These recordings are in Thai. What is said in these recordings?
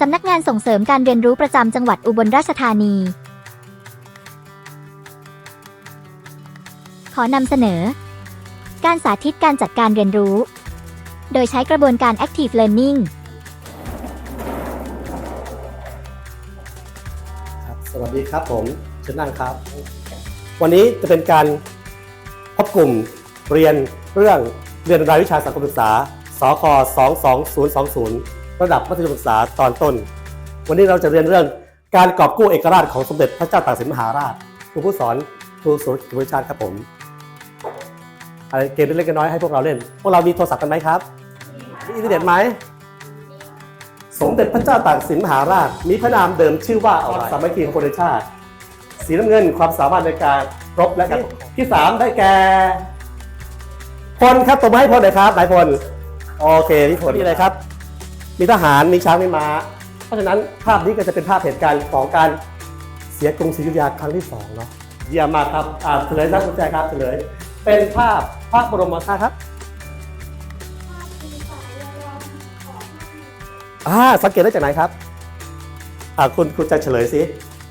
สำนักงานส่งเสริมการเรียนรู้ประจำจังหวัดอุบลราชธานี ขอนำเสนอ การสาธิตการจัดการเรียนรู้ โดยใช้กระบวนการ Active Learning ครับสวัสดีครับผมเชิญนั่งครับ วันนี้จะเป็นการพบกลุ่มเรียนเรื่องเรียนรายวิชาสังคมศึกษา สค 22020 ระดับมัธยมศึกษาตอนต้น วันนี้เราจะเรียนเรื่องการกอบกู้เอกราชของสมเด็จพระเจ้าตากสินมหาราชครูผู้สอนครูสุรกิจวิชาติครับผมอะไรเกมเล็กๆน้อยๆให้พวกเราเล่น พวกเรามีโทรศัพท์กันไหมครับมีอินเทอร์เน็ตไหมสมเด็จพระเจ้าตากสินมหาราช มีพระนามเดิมชื่อว่าอะไรสามัคคีของคนในชาติ สีน้ำเงินความสามารถในการรบและการที่สามได้แก่พลครับตบมือให้พลหน่อยครับนายพลโอเคพี่พลนี่อะไรครับ มีทหารมีช้างมีม้า เพราะฉะนั้นภาพนี้ก็จะเป็นภาพเหตุการณ์ของการเสียกรุงศรีอยุธยาครั้งที่สองเนาะเยี่ยมมากครับอ่าเฉลยนะคุณแจครับเฉลยเป็นภาพพระบรมธาตุครับอ่าสังเกตได้จากไหนครับอ่าคุณคุณจะเฉลยสิ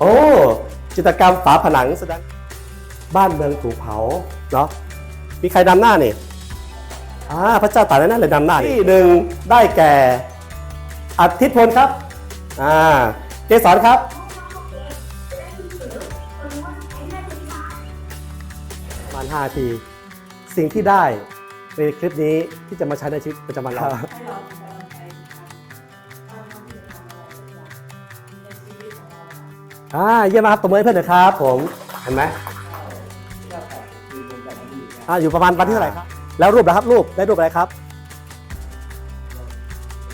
โอ้จิตรกรรมฝาผนังแสดงบ้านเมืองถูกเผาเนาะมีใครนำหน้านี่อ่าพระเจ้าตากนั่นเลยนำหน้าที่หนึ่งได้แก่ อาทิตย์พลครับ อ่าเกสรครับ ประมาณ5ที สิ่งที่ได้ในคลิปนี้ที่จะมาใช้ในชีวิตประจำวันเรา อ่า เยี่ยมมากครับตบมือให้เพื่อนหน่อยครับผม เห็นไหมอ่า อยู่ประมาณวันที่เท่าไหร่ครับ แล้วรูปนะครับ รูป ได้รูปอะไรครับ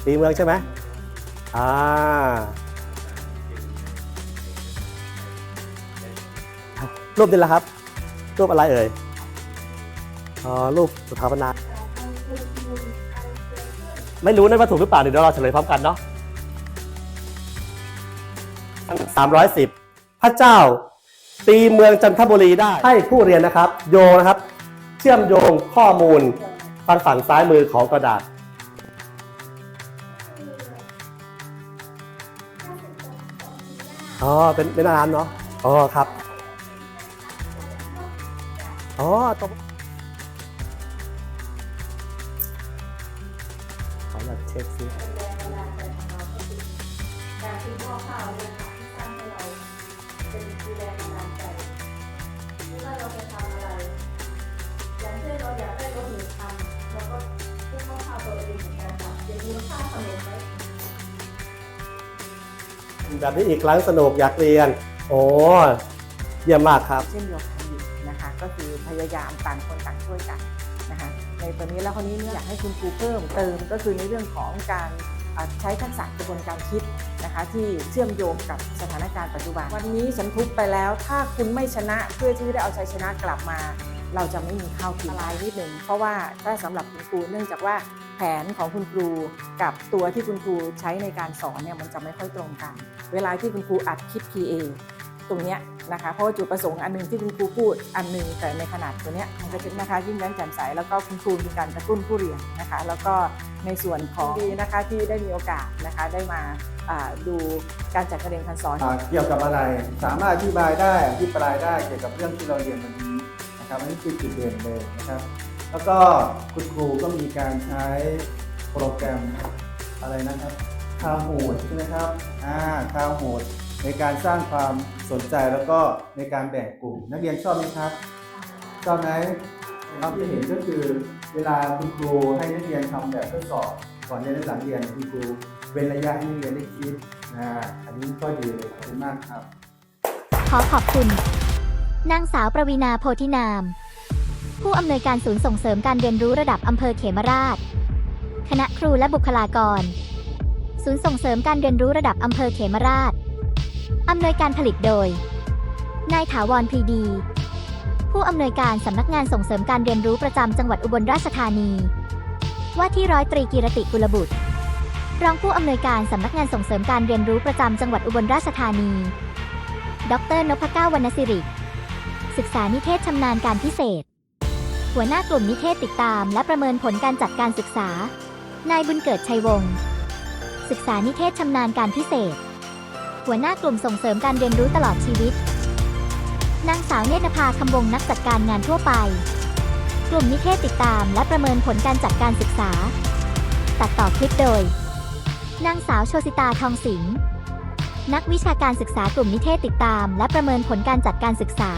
ตีเมืองใช่ไหม อ่า รูปนี้แหละครับ รูปอะไรเอ่ย อ๋อ รูปสถาปนา ไม่รู้นะว่าถูกหรือเปล่าเดี๋ยวเราเฉลยพร้อมกันเนาะ310พระเจ้า ตีเมืองจันทบุรีได้ ให้ผู้เรียนนะครับ โยนะครับ เชื่อมโยงข้อมูลทางฝั่งซ้ายมือของกระดาษ อ๋อ เป็นเป็นร้านเนาะ อ๋อครับ อ๋อตรงขออยเช็คซิอข้าวเนี่ยค่ะที่สร้างให้เช่นเราอยากได้รถหนึ่งคันเราก็พุ่งข้าวตัวเองเหมือนกันค่ะอย่างนี้ค่าขนมไหม แบบนี้อีกครั้งสนุกอยากเรียน โอ้เยี่ยมมากครับ เช่นเดียวกันอยู่นะคะ ก็คือพยายามต่างคนต่างช่วยกันนะคะในตัวนี้แล้วคนนี้เนี่ยอยากให้คุณครูเพิ่มเติมก็คือในเรื่องของการใช้ทักษะกระบวนการคิดนะคะที่เชื่อมโยงกับสถานการณ์ปัจจุบัน วันนี้ฉันทุบไปแล้ว ถ้าคุณไม่ชนะเพื่อที่จะได้เอาชัยชนะกลับมา เราจะไม่มีข้าวกินลายนิดหนึ่งเพราะว่าถ้าสำหรับคุณครูเนื่องจากว่าแผนของคุณครูกับตัวที่คุณครูใช้ในการสอนเนี่ยมันจะไม่ค่อยตรงกัน เวลาที่คุณครูอัดคลิป PA ตรงเนี้ยนะคะเพราะว่าจุดประสงค์อันหนึงที่คุณครูพูดอันหนึงแต่ในขนาดตัวเนี้ยมันจะเป็นนะคะยิ่งแย้มแจ่มใสแล้วก็คุณครูมีการกระตุ้นผู้เรียนนะคะ แล้วก็ในส่วนของดีนะคะที่ได้มีโอกาสนะคะได้มาดูการจัดการเรียนการสอนเกี่ยวกับอะไร สามารถอธิบายได้อธิปรายได้เกี่ยวกับเรื่องที่เราเรียนวันนี้นะครับนนี้คือจุดเด่นเลยนะครับ แล้วก็คุณครูก็มีการใช้โปรแกรมอะไรนะครับ คาโหดใช่ไหมครับอ่าคาโหดในการสร้างความสนใจแล้วก็ในการแบ่งกลุ่ม นักเรียนชอบไหมครับชอบไหมครับที่เห็นก็คือเวลาคุณครูให้นักเรียนทำแบบทดสอบก่อนเรียนและหลังเรียนคุณครูเว้นระยะให้นักเรียนได้คิดนะอันนี้ก็ดีเลยขอบคุณมากครับ ขอขอบคุณ นางสาวประวีณาโพธินาม ผู้อำนวยการศูนย์ส่งเสริมการเรียนรู้ระดับอำเภอเขมราช คณะครูและบุคลากร ศูนย์ส่งเสริมการเรียนรู้ระดับอำเภอเขมราช อำนวยการผลิตโดย นายถาวรพีดี ผู้อำนวยการสำนักงานส่งเสริมการเรียนรู้ประจำจังหวัดอุบลราชธานี ว่าที่ร้อยตรีกีรติกุลบุตร รองผู้อำนวยการสำนักงานส่งเสริมการเรียนรู้ประจำจังหวัดอุบลราชธานี ดรนพเก้าวรรณสิริ ศึกษานิเทศชำนาญการพิเศษ หัวหน้ากลุ่มนิเทศติดตาม และประเมินผลการจัดการศึกษา นายบุญเกิดชัยวงศ์ ศึกษานิเทศชำนาญการพิเศษ หัวหน้ากลุ่มส่งเสริมการเรียนรู้ตลอดชีวิต นางสาวเนตรนภาคำวงนักจัดการงานทั่วไป กลุ่มนิเทศติดตามและประเมินผลการจัดการศึกษา ตัดต่อคลิปโดย นางสาวโชสิตาทองสิงห์นักวิชาการศึกษากลุ่มนิเทศติดตาม และประเมินผลการจัดการศึกษา